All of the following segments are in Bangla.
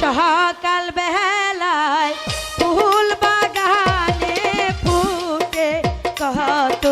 সহকাল বেলায় ফুল বাগানে ফুটে কত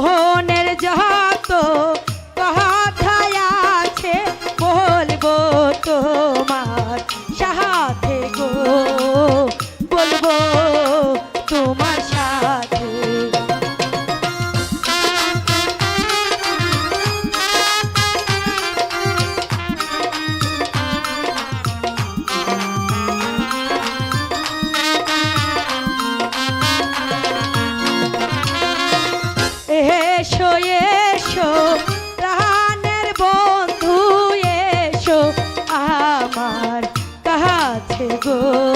মোহন এসো প্রাণের বন্ধু এসো আমার কাছে গো।